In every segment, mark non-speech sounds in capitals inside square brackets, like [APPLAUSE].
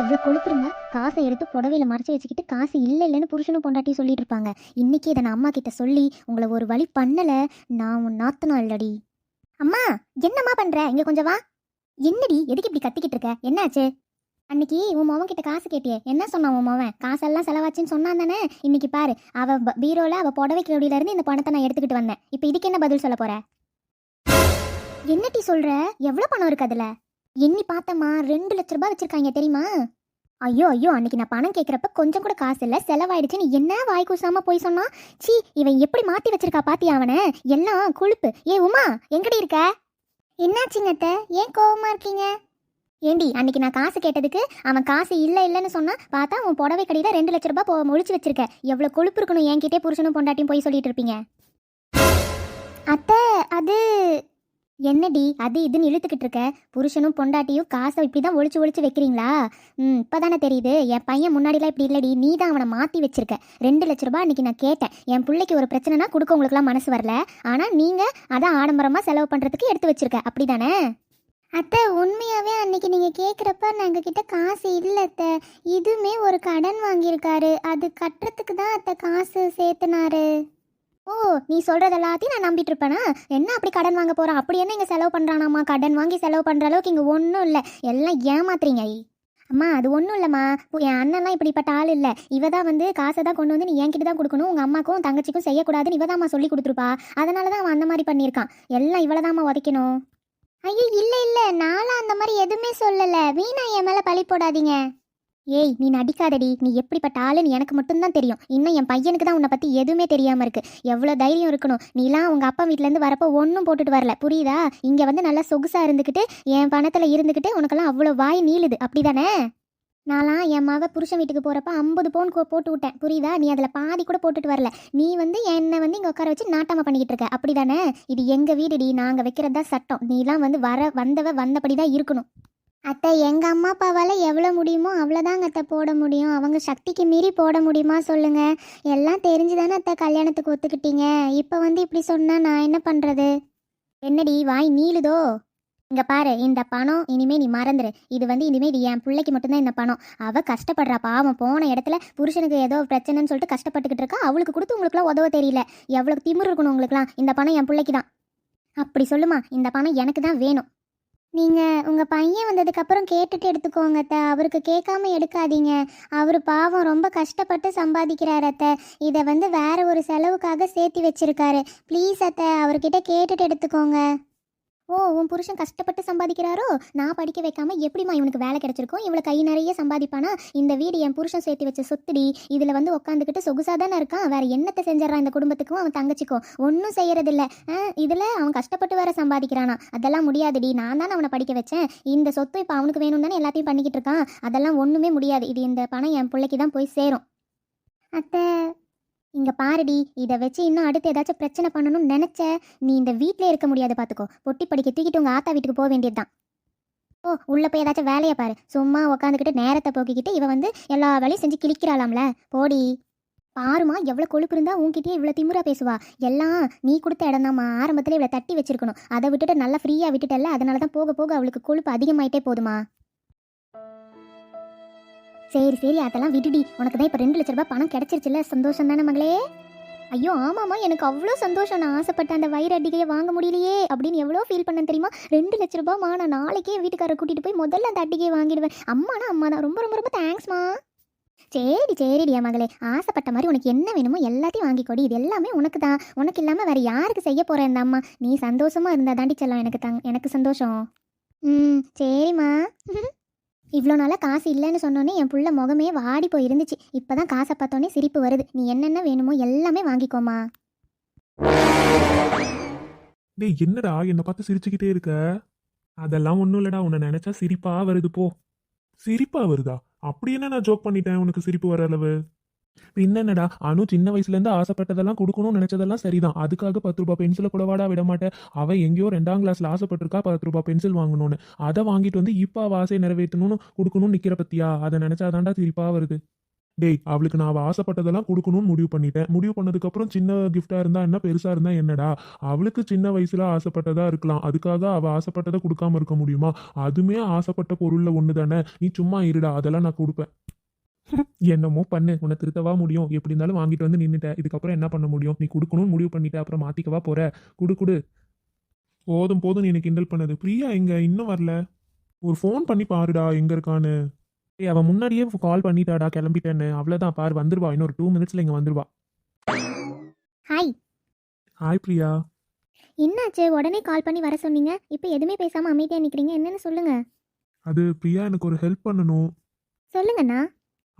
எவ்வளோ கொளுத்துருங்க காசை எடுத்து புடவையில மறைச்சி வச்சுக்கிட்டு காசு இல்லை இல்லைன்னு புருஷனும் பொண்டாட்டி சொல்லிட்டு இருப்பாங்க. இன்னைக்கு இதை நான் அம்மா கிட்ட சொல்லி உங்களை ஒரு வழி பண்ணல. நான் உன் நாத்தனா இல்லடி. அம்மா என்னம்மா பண்ற? இங்க கொஞ்சம் வா. என்னடி? எதுக்கு இப்படி கத்திக்கிட்டு இருக்க? என்னாச்சு? அன்னைக்கு உன் மவன் கிட்ட காசு கேட்டியே. என்ன சொன்னான் உன் மவன் காசெல்லாம் செலவாச்சுன்னு சொன்னான் தானே? இன்னைக்கு பாரு அவ பீரோல அவ புடவை இருந்து இந்த பணத்தை நான் எடுத்துக்கிட்டு வந்தேன். இப்போ இதுக்கு என்ன பதில் சொல்ல போற? என்னடி சொல்ற? எவ்வளவு பணம் இருக்கு அதுல? எண்ணி பார்த்தம்மா ரெண்டு லட்ச ரூபாய் வச்சிருக்காங்க தெரியுமா? ஐயோ ஐயோ அன்னைக்கு நான் பணம் கேட்குறப்ப கொஞ்சம் கூட காசு இல்லை செலவாயிடுச்சுன்னு என்ன வாய் கூசாம போய் சொன்னா? சி இவன் எப்படி மாத்தி வச்சிருக்கா பாத்தியா அவனை? எல்லாம் கொழுப்பு. ஏ உமா எங்கடி இருக்க? என்னாச்சுங்க அத்தை? ஏன் கோவமா இருக்கீங்க? ஏண்டி அன்னைக்கு நான் காசு கேட்டதுக்கு அவன் காசு இல்லை இல்லைன்னு சொன்னா பார்த்தா உன் புடவை கடையில் ரெண்டு லட்ச ரூபாய் போ ஒழிச்சு வச்சிருக்க. எவ்வளோ கொழுப்பு இருக்கணும் என்கிட்டே புருஷனும் பொண்டாட்டியும் போய் சொல்லிட்டு இருப்பீங்க. அத்தை அது என்னடி அது இதுன்னு இழுத்துக்கிட்டு இருக்க? புருஷனும் பொண்டாட்டியும் காசை இப்படி தான் ஒழிச்சு ஒழிச்சு வைக்கிறீங்களா? ம் இப்போதானே தெரியுது. என் பையன் முன்னாடிலாம் இப்படி இல்லடி. நீ தான் அவனை மாற்றி வச்சிருக்க. ரெண்டு லட்ச ரூபாய் அன்றைக்கி நான் கேட்டேன். என் பிள்ளைக்கு ஒரு பிரச்சனைனா கொடுக்க உங்களுக்குலாம் மனசு வரல. ஆனால் நீங்கள் அதை ஆடம்பரமாக செலவு பண்ணுறதுக்கு எடுத்து வச்சிருக்க. அப்படி தானே அத்தை உண்மையாகவே அன்னைக்கு நீங்கள் கேட்குறப்ப நாங்கள் கிட்ட காசு இல்லை அத்தை. இதுவுமே ஒரு கடன் வாங்கியிருக்காரு. அது கட்டுறதுக்கு தான் அத்தை காசு சேர்த்துனாரு. ஓ நீ சொல்றது எல்லாத்தையும் நான் நம்பிட்டு இருப்பேனா என்ன அப்படி கடன் வாங்க போறான் அப்படி என்ன இங்க செலவு பண்றானாமா கடன் வாங்கி செலவு பண்ற அளவுக்கு இங்க ஒன்றும் இல்லை. எல்லாம் ஏமாத்துறீங்க. ஐ. அம்மா அது ஒன்றும் இல்லைம்மா. என் அண்ணன்லாம் இப்படிப்பட்ட ஆள் இல்லை. இவ தான் வந்து காசை தான் கொண்டு வந்து நீ என்கிட்ட தான் கொடுக்கணும். உங்கள் அம்மாக்கும் தங்கச்சிக்கும் செய்யக்கூடாதுன்னு இவ தாம்மா சொல்லி கொடுத்துருப்பா. அதனால தான் அவன் அந்த மாதிரி பண்ணியிருக்கான். எல்லாம் இவ்வளோதாம்மா உதைக்கணும். ஐயோ இல்லை இல்லை. நானும் அந்த மாதிரி எதுவுமே சொல்லலை. வீணா என் மேலே பழி போடாதீங்க. ஏய் நீ நடிக்காதடி. நீ எப்படிப்பட்ட ஆளுன்னு எனக்கு மட்டும்தான் தெரியும். இன்னும் என் பையனுக்கு தான் உன்னை பற்றி எதுவுமே தெரியாமல் இருக்கு. எவ்வளோ தைரியம் இருக்கணும். நீலாம் உங்கள் அப்பா வீட்டிலேருந்து வரப்போ ஒன்றும் போட்டுட்டு வரல. புரியுதா? இங்கே வந்து நல்லா சொகுசாக இருந்துக்கிட்டு என் பணத்தில் இருந்துக்கிட்டு உனக்கெல்லாம் அவ்வளோ வாய் நீளுது. அப்படிதானே? நான்லாம் என் மக புருஷன் வீட்டுக்கு போகிறப்ப ஐம்பது பவுன் கோ- போட்டு விட்டேன். புரியுதா? நீ அதில் பாதி கூட போட்டுட்டு வரல. நீ வந்து என்னை வந்து இங்கே உட்கார வச்சு நாட்டாமல் பண்ணிக்கிட்டு இருக்க. அப்படிதானே? இது எங்கள் வீடுடி? நாங்கள் வைக்கிறது தான் சட்டம். நீலாம் வந்து வர வந்தவ வந்தபடி தான் இருக்கணும். அத்தை எங்கள் அம்மா அப்பாவால் எவ்வளோ முடியுமோ அவ்வளோதாங்க அத்தை போட முடியும். அவங்க சக்திக்கு மீறி போட முடியுமா சொல்லுங்க. எல்லாம் தெரிஞ்சு தானே அத்தை கல்யாணத்துக்கு ஒத்துக்கிட்டீங்க. இப்போ வந்து இப்படி சொன்னால் நான் என்ன பண்ணுறது என்னடி வாய் நீளுதோ? இங்கே பாரு இந்த பணம் இனிமே நீ மறந்துடு இது வந்து இனிமே இது என் பிள்ளைக்கு மட்டும்தான் இந்த பணம். அவள் கஷ்டப்படுறா பாவம் போன இடத்துல புருஷனுக்கு ஏதோ பிரச்சனைன்னு சொல்லிட்டு கஷ்டப்பட்டுக்கிட்டு இருக்கா. அவளுக்கு கொடுத்து உங்களுக்குலாம் உதவ தெரியல. எவ்வளோ திமிரு இருக்கணும் உங்களுக்குலாம் இந்த பணம் என் பிள்ளைக்கு தான் அப்படி சொல்லுமா இந்த பணம் எனக்கு தான் வேணும். நீங்கள் உங்கள் பையன் வந்ததுக்கப்புறம் கேட்டுட்டு எடுத்துக்கோங்க அத்தை. அவருக்கு கேட்காம எடுக்காதீங்க. அவர் பாவம் ரொம்ப கஷ்டப்பட்டு சம்பாதிக்கிறார் அத்தை. இதை வந்து வேற ஒரு செலவுக்காக சேர்த்து வச்சிருக்காரு. ப்ளீஸ் அத்தை அவர்கிட்ட கேட்டுட்டு எடுத்துக்கோங்க. ஓ உன் புருஷன் கஷ்டப்பட்டு சம்பாதிக்கிறாரோ? நான் படிக்க வைக்காம எப்படிம்மா இவனுக்கு வேலை கிடைச்சிருக்கும்? இவ்வளோ கை நிறைய சம்பாதிப்பானா? இந்த வீடு என் புருஷன் சேர்த்து வச்ச சொத்துடி இதில் வந்து உட்காந்துக்கிட்டு சொகுசாக தானே இருக்கான். வேற என்னத்தை செஞ்சிடறான் இந்த குடும்பத்துக்கும்? அவன் தங்கச்சிக்கும் ஒன்றும் செய்யறதில்ல. இதில் அவன் கஷ்டப்பட்டு வேற சம்பாதிக்கிறானா? அதெல்லாம் முடியாதுடி. நான் தானே அவனை படிக்க வச்சேன். இந்த சொத்து இப்போ அவனுக்கு வேணும் தானே எல்லாத்தையும் பண்ணிக்கிட்டு இருக்கான். அதெல்லாம் ஒன்றுமே முடியாது. இது இந்த பணம் என் பிள்ளைக்கு தான் போய் சேரும். அத்தை இங்க பாருடி இதை வச்சு இன்னும் அடுத்து ஏதாச்சும் பிரச்சனை பண்ணணும்னு நினைச்ச நீ இந்த வீட்லயே இருக்க முடியாது பார்த்துக்கோ பொட்டி படிக்க தூக்கிட்டு உங்க ஆத்தா வீட்டுக்கு போக வேண்டியதுதான். ஓ உள்ள போய் ஏதாச்சும் வேலையை பாரு. சும்மா உட்காந்துக்கிட்டு நேரத்தை போக்கிக்கிட்டு இவ வந்து எல்லா வேலையும் செஞ்சு கிழிக்கிறாளாம்ல. போடி. பாருமா எவ்வளோ கொழுப்பு இருந்தா உன்கிட்டயே இவ்வளோ திமுறா பேசுவா. எல்லாம் நீ கொடுத்த இடம்தாம்மா ஆரம்பத்தில் இவ்வளோ தட்டி வச்சிருக்கணும். அதை விட்டுட்டு நல்லா ஃப்ரீயாக விட்டுட்டல்ல. அதனால தான் போக போக அவளுக்கு கொழுப்பு அதிகமாயிட்டே போதுமா சரி சரி அதெல்லாம் விடுடி. உனக்கு தான் இப்போ ரெண்டு லட்ச ரூபாய் பணம் கிடைச்சிருச்சுல சந்தோஷம் தானே மகளே? ஐயோ ஆமாம்மா எனக்கு அவ்வளோ சந்தோஷம். நான் ஆசைப்பட்ட அந்த வயிறு அடிக்கையை வாங்க முடியலையே அப்படின்னு எவ்வளோ ஃபீல் பண்ண தெரியுமா? ரெண்டு லட்ச ரூபாய்மா நான் நாளைக்கே வீட்டுக்காரரை கூட்டிகிட்டு போய் முதல்ல அந்த அட்டிகையை வாங்கிடுவேன். அம்மானா அம்மா தான் ரொம்ப ரொம்ப ரொம்ப தேங்க்ஸ்மா சரி சரிடியா மகளே. ஆசைப்பட்ட மாதிரி உனக்கு என்ன வேணுமோ எல்லாத்தையும் வாங்கிக்கொடி. இது எல்லாமே உனக்கு தான் உனக்கு இல்லாமல் வேற யாருக்கு செய்ய போகிறேன் இந்த அம்மா? நீ சந்தோஷமா இருந்தால் தாண்டி செல்லம் எனக்கு தங் எனக்கு சந்தோஷம். ம் சரிம்மா. [LAUGHS] இவ்வளோ நாளாக காசு இல்லைன்னு சொன்னோன்னே என் புள்ள முகமே வாடி போய் இருந்துச்சு இப்போ தான் காசை பார்த்தோன்னே சிரிப்பு வருது. நீ என்னென்ன வேணுமோ எல்லாமே வாங்கிக்கோமா. டேய் என்னடா என்னை பார்த்து சிரிச்சுக்கிட்டே இருக்க? அதெல்லாம் ஒன்றும் இல்லடா. உன்னை நினச்சா சிரிப்பா வருது போ. சிரிப்பா வருதா? அப்படி என்ன நான் ஜோக் பண்ணிட்டேன்? உனக்கு சிரிப்பு வர அளவு? என்னென்னடா? அனு சின்ன வயசுல இருந்து ஆசைப்பட்டதெல்லாம் கொடுக்கணும்னு நினைச்சதெல்லாம் சரிதான். அதுக்காக பத்து ரூபாய் பென்சிலை கூடவாடா விட மாட்டேன். அவ எங்கேயோ ரெண்டாம் கிளாஸ்ல ஆசைப்பட்டிருக்கா பத்து ரூபாய் பென்சில் வாங்கணும்னு. அதை வாங்கிட்டு வந்து இப்ப அவ ஆசையை நிறைவேற்றணும்னு கொடுக்கணும்னு நிக்கிற பத்தியா? அதை நினைச்சாதான்டா சிரிப்பாக வருது. டேய் அவளுக்கு நான் அவ ஆசைப்பட்டதெல்லாம் கொடுக்கணும்னு முடிவு பண்ணிட்டேன். முடிவு பண்ணதுக்கப்புறம் சின்ன கிஃப்டா இருந்தா என்ன பெருசா இருந்தா என்னடா? அவளுக்கு சின்ன வயசுல ஆசைப்பட்டதா இருக்கலாம். அதுக்காக அவ ஆசைப்பட்டதை கொடுக்காம இருக்க முடியுமா? அதுமே ஆசைப்பட்ட பொருள்ல ஒண்ணு தானே நீ சும்மா இருடா. அதெல்லாம் நான் கொடுப்பேன். என்னமோ பண்ணு உன்னை திருத்தவா முடியும். எப்படி இருந்தாலும் வாங்கிட்டு வந்து நின்னுட்ட இதுக்கப்புறம் என்ன பண்ண முடியும்? நீ கொடுக்கணும்னு முடிவு பண்ணிட்ட அப்புறம் மாத்திக்கவா போற? குடு குடு. போதும் போதும் நீ எனக்கு கிண்டல் பண்ணது. பிரியா இங்க இன்னும் வரல. ஒரு ஃபோன் பண்ணி பாருடா எங்க இருக்கான்னு. ஏய் அவன் முன்னாடியே கால் பண்ணிட்டாடா கிளம்பிட்டேன்னு. அவ்வளோதான் பாரு வந்துருவா. இன்னொரு டூ மினிட்ஸ்ல இங்க வந்துருவா. Hi hi Priya. என்னாச்சு? உடனே கால் பண்ணி வர சொன்னீங்க. இப்போ எதுவுமே பேசாமல் அமைதியாக நிற்கிறீங்க என்னன்னு சொல்லுங்க. அது பிரியா எனக்கு ஒரு ஹெல்ப் பண்ணணும். சொல்லுங்கண்ணா.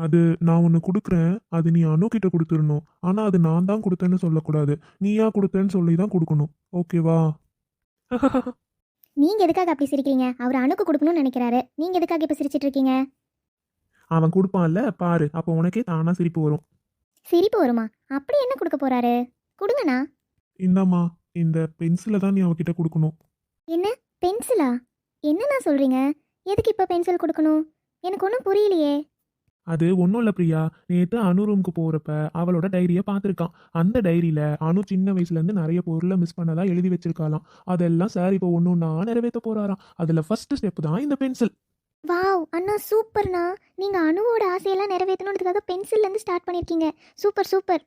அது நான் ஒன்று கொடுக்குறேன் அது நீ அனு கிட்ட கொடுத்துடணும். ஆனால் அது நான் தான் கொடுத்தேன்னு சொல்லக்கூடாது. நீயா கொடுத்தேன்னு சொல்லி தான் கொடுக்கணும். ஓகேவா? [LAUGHS] நீங்கள் எதுக்காக அப்படி சிரிக்கிறீங்க? அவர் அணுக்கு கொடுக்கணும்னு நினைக்கிறாரு. நீங்கள் எதுக்காக இப்போ சிரிச்சிட்டு இருக்கீங்க? அவன் கொடுப்பான்ல பாரு. அப்போ உனக்கே தானா சிரிப்பு வரும். சிரிப்பு வருமா? அப்படி என்ன கொடுக்க போறாரு? கொடுங்கண்ணா. இந்தாம்மா இந்த பென்சிலை தான் நீ அவகிட்ட கொடுக்கணும். என்ன? பென்சிலா? என்னண்ணா சொல்கிறீங்க எதுக்கு இப்போ பென்சில் கொடுக்கணும்? எனக்கு ஒன்றும் புரியலையே. அது ஒன்றும் இல்லை பிரியா. நேற்று அனு ரூமுக்கு போகிறப்ப அவளோட டைரியை பார்த்துருக்கான். அந்த டைரியில் அனு சின்ன வயசுலேருந்து நிறைய பொருளை மிஸ் பண்ணதா எழுதி வச்சிருக்காளாம். அதெல்லாம் சார் இப்போ ஒன்று நான் நிறைவேற்ற போகிறாராம் அதில் ஃபர்ஸ்ட் ஸ்டெப் தான் இந்த பென்சில் வாவ் அண்ணா சூப்பர்ண்ணா. நீங்கள் அணுவோட ஆசையெல்லாம் நிறைவேற்றணுன்றதுக்காக பென்சில்லேருந்து ஸ்டார்ட் பண்ணியிருக்கீங்க சூப்பர் சூப்பர்.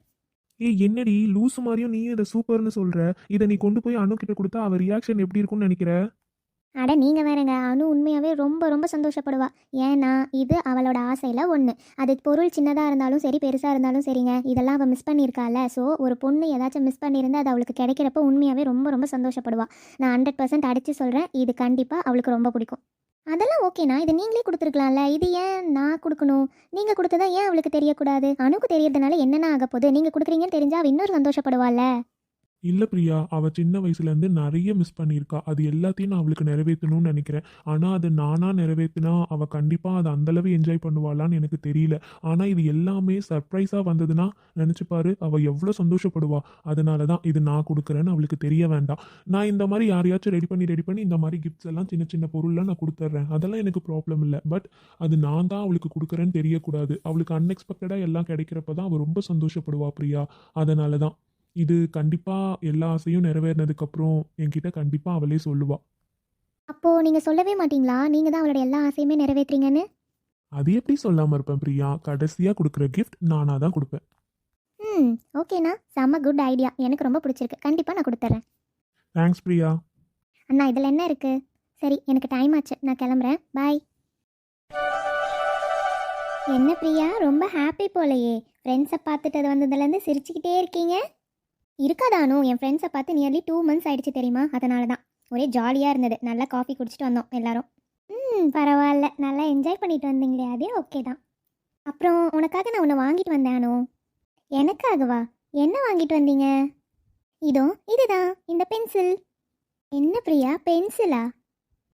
ஏய் என்னடி லூசு மாதிரியும் நீயும் இதை சூப்பர்னு சொல்கிற இதை நீ கொண்டு போய் அனு கிட்ட கொடுத்தா அவ ரியாக்ஷன் எப்படி இருக்கும்னு நினைக்கிற? அட நீங்கள் வேறங்க. அனு உண்மையாகவே ரொம்ப ரொம்ப சந்தோஷப்படுவா. ஏன்னா இது அவளோட ஆசையில் ஒன்று அது பொருள் சின்னதாக இருந்தாலும் சரி பெருசாக இருந்தாலும் சரிங்க. இதெல்லாம் அவள் மிஸ் பண்ணியிருக்காள் ஸோ ஒரு பொண்ணு ஏதாச்சும் மிஸ் பண்ணியிருந்தா அது அவளுக்கு கிடைக்கிறப்ப உண்மையாகவே ரொம்ப ரொம்ப சந்தோஷப்படுவா. நான் ஹண்ட்ரட் பர்சன்ட் அடித்து சொல்கிறேன் இது கண்டிப்பாக அவளுக்கு ரொம்ப பிடிக்கும். அதெல்லாம் ஓகேண்ணா இது நீங்களே கொடுத்துருக்கலாம்ல. இது ஏன் நான் கொடுக்கணும்? நீங்கள் கொடுத்ததா ஏன் அவளுக்கு தெரியக்கூடாது? அணுக்கு தெரியறதுனால என்னென்ன ஆக போகுது நீங்கள் கொடுக்குறீங்கன்னு தெரிஞ்சால் அவள் இன்னொரு சந்தோஷப்படுவாள்ல. இல்லை பிரியா அவள் சின்ன வயசுலேருந்து நிறைய மிஸ் பண்ணியிருக்கா. அது எல்லாத்தையும் நான் அவளுக்கு நிறைவேற்றணும்னு நினைக்கிறேன். ஆனால் அது நானாக நிறைவேற்றினா அவள் கண்டிப்பாக அதை அந்தளவு என்ஜாய் பண்ணுவாளான்னு எனக்கு தெரியல. ஆனால் இது எல்லாமே சர்ப்ரைஸாக வந்ததுன்னா நினச்சிப்பாரு அவள் எவ்வளோ சந்தோஷப்படுவா. அதனால தான் இது நான் கொடுக்குறேன்னு அவளுக்கு தெரிய வேண்டாம். நான் இந்த மாதிரி யாரையாச்சும் ரெடி பண்ணி ரெடி பண்ணி இந்த மாதிரி கிஃப்ட்ஸ் எல்லாம் சின்ன சின்ன பொருள்லாம் நான் கொடுத்துட்றேன். அதெல்லாம் எனக்கு ப்ராப்ளம் இல்லை. பட் அது நான் தான் அவளுக்கு கொடுக்குறேன்னு தெரியக்கூடாது. அவளுக்கு அன்எக்ஸ்பெக்டடாக எல்லாம் கிடைக்கிறப்ப தான் அவள் ரொம்ப சந்தோஷப்படுவா பிரியா. அதனால தான் இது கண்டிப்பாக எல்லா ஆசையும் நிறைவேறினதுக்கப்புறம் என்கிட்ட கண்டிப்பாக அவளே சொல்லுவா. அப்போது நீங்கள் சொல்லவே மாட்டீங்களா? நீங்கள் தான் அவளோட எல்லா ஆசையுமே நிறைவேற்றுறீங்கன்னு? அது எப்படி சொல்லாமல் இருப்பேன் பிரியா? கடைசியாக கொடுக்குற கிஃப்ட் நானாக தான் கொடுப்பேன். ம் ஓகேண்ணா செம்ம குட் ஐடியா எனக்கு ரொம்ப பிடிச்சிருக்கு. கண்டிப்பாக நான் கொடுத்துட்றேன். தேங்க்ஸ் பிரியா. அண்ணா இதில் என்ன இருக்குது சரி எனக்கு டைம் ஆச்சு. நான் கிளம்புறேன். பாய் என்ன பிரியா? ரொம்ப ஹாப்பி போலையே. ஃப்ரெண்ட்ஸை பார்த்துட்டு வந்ததுலேருந்து சிரிச்சுக்கிட்டே இருக்கீங்க. இருக்காதானு என் ஃப்ரெண்ட்ஸை பார்த்து நியர்லி டூ மந்த்ஸ் ஆயிடுச்சு தெரியுமா? அதனால தான் ஒரே ஜாலியாக இருந்தது. நல்லா காஃபி குடிச்சிட்டு வந்தோம் எல்லாரும். ம் பரவாயில்ல. நல்லா என்ஜாய் பண்ணிட்டு வந்தீங்களே. அதே ஓகே தான். அப்புறம் உனக்காக நான் உன்னை வாங்கிட்டு வந்தேன் அனு. எனக்காகவா? என்ன வாங்கிட்டு வந்தீங்க? இதோ இதுதான். இந்த பென்சில் என்ன பிரியா? பென்சிலா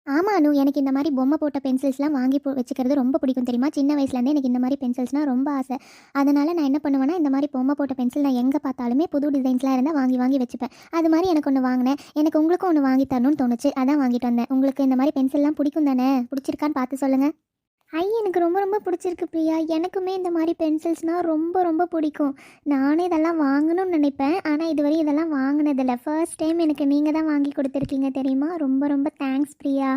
ஆமா அனு. எனக்கு இந்த மாதிரி பொம்மை போட்ட பென்சில்ஸ்லாம் வாங்கி போ வச்சுக்கிறது ரொம்ப பிடிக்கும் தெரியுமா? சின்ன வயசுலேருந்தே எனக்கு இந்த மாதிரி பென்சில்ஸ்னால் ரொம்ப ஆசை. அதனால் நான் என்ன பண்ணுவேன்னா இந்த மாதிரி பொம்மை போட்ட பென்சில் நான் எங்கே பார்த்தாலுமே புது டிசைன்ஸ்லாம் இருந்தால் வாங்கி வாங்கி வச்சுப்பேன். அது மாதிரி எனக்கு ஒன்று வாங்கினேன். எனக்கு உங்களுக்கும் ஒன்று வாங்கி தரணும்னு தோணுச்சு. அதான் வாங்கிட்டு வந்தேன். உங்களுக்கு இந்த மாதிரி பென்சில்லாம் பிடிக்கும் தானே? பிடிச்சிருக்கான்னு பார்த்து சொல்லுங்கள் ஐ எனக்கு ரொம்ப ரொம்ப பிடிச்சிருக்கு பிரியா. எனக்குமே இந்த மாதிரி பென்சில்ஸ்னால் ரொம்ப ரொம்ப பிடிக்கும். நானே இதெல்லாம் வாங்கணும்னு நினைப்பேன். ஆனால் இதுவரை இதெல்லாம் வாங்கினதில்ல. ஃபர்ஸ்ட் டைம் எனக்கு நீங்கள் தான் வாங்கி கொடுத்துருக்கீங்க தெரியுமா? ரொம்ப ரொம்ப தேங்க்ஸ் பிரியா.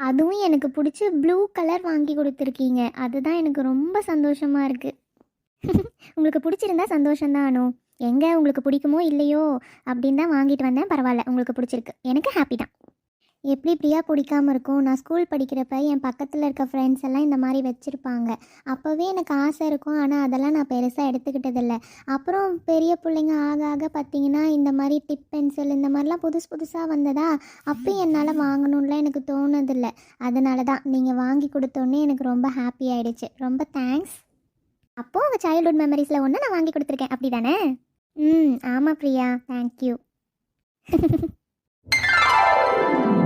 அதுவும் எனக்கு பிடிச்ச ப்ளூ கலர் வாங்கி கொடுத்துருக்கீங்க. அதுதான் எனக்கு ரொம்ப சந்தோஷமாக இருக்குது உங்களுக்கு பிடிச்சிருந்தா சந்தோஷம்தான் அனு. எங்கே உங்களுக்கு பிடிக்குமோ இல்லையோ அப்படின்னு தான் வாங்கிட்டு வந்தேன். பரவாயில்ல உங்களுக்கு பிடிச்சிருக்கு. எனக்கு ஹாப்பி தான். எப்படி இப்படியா பிடிக்காம இருக்கும்? நான் ஸ்கூல் படிக்கிறப்ப என் பக்கத்தில் இருக்க ஃப்ரெண்ட்ஸ் எல்லாம் இந்த மாதிரி வச்சுருப்பாங்க. அப்போவே எனக்கு ஆசை இருக்கும். ஆனால் அதெல்லாம் நான் பெருசாக எடுத்துக்கிட்டதில்லை. அப்புறம் பெரிய பிள்ளைங்க ஆக ஆக பார்த்தீங்கன்னா இந்த மாதிரி டிப் பென்சில் இந்த மாதிரிலாம் புதுசு புதுசாக வந்ததா அப்போ என்னால் வாங்கணும்லாம் எனக்கு தோணுதில்லை. அதனால தான் நீங்கள் வாங்கி கொடுத்தோன்னே எனக்கு ரொம்ப ஹாப்பி ஆகிடுச்சு ரொம்ப தேங்க்ஸ் அப்போது உங்கள் சைல்ட்ஹுட் மெமரிஸில் ஒன்று நான் வாங்கி கொடுத்துருக்கேன். அப்படி தானே ம் ஆமாம் பிரியா. தேங்க்யூ [LAUGHS]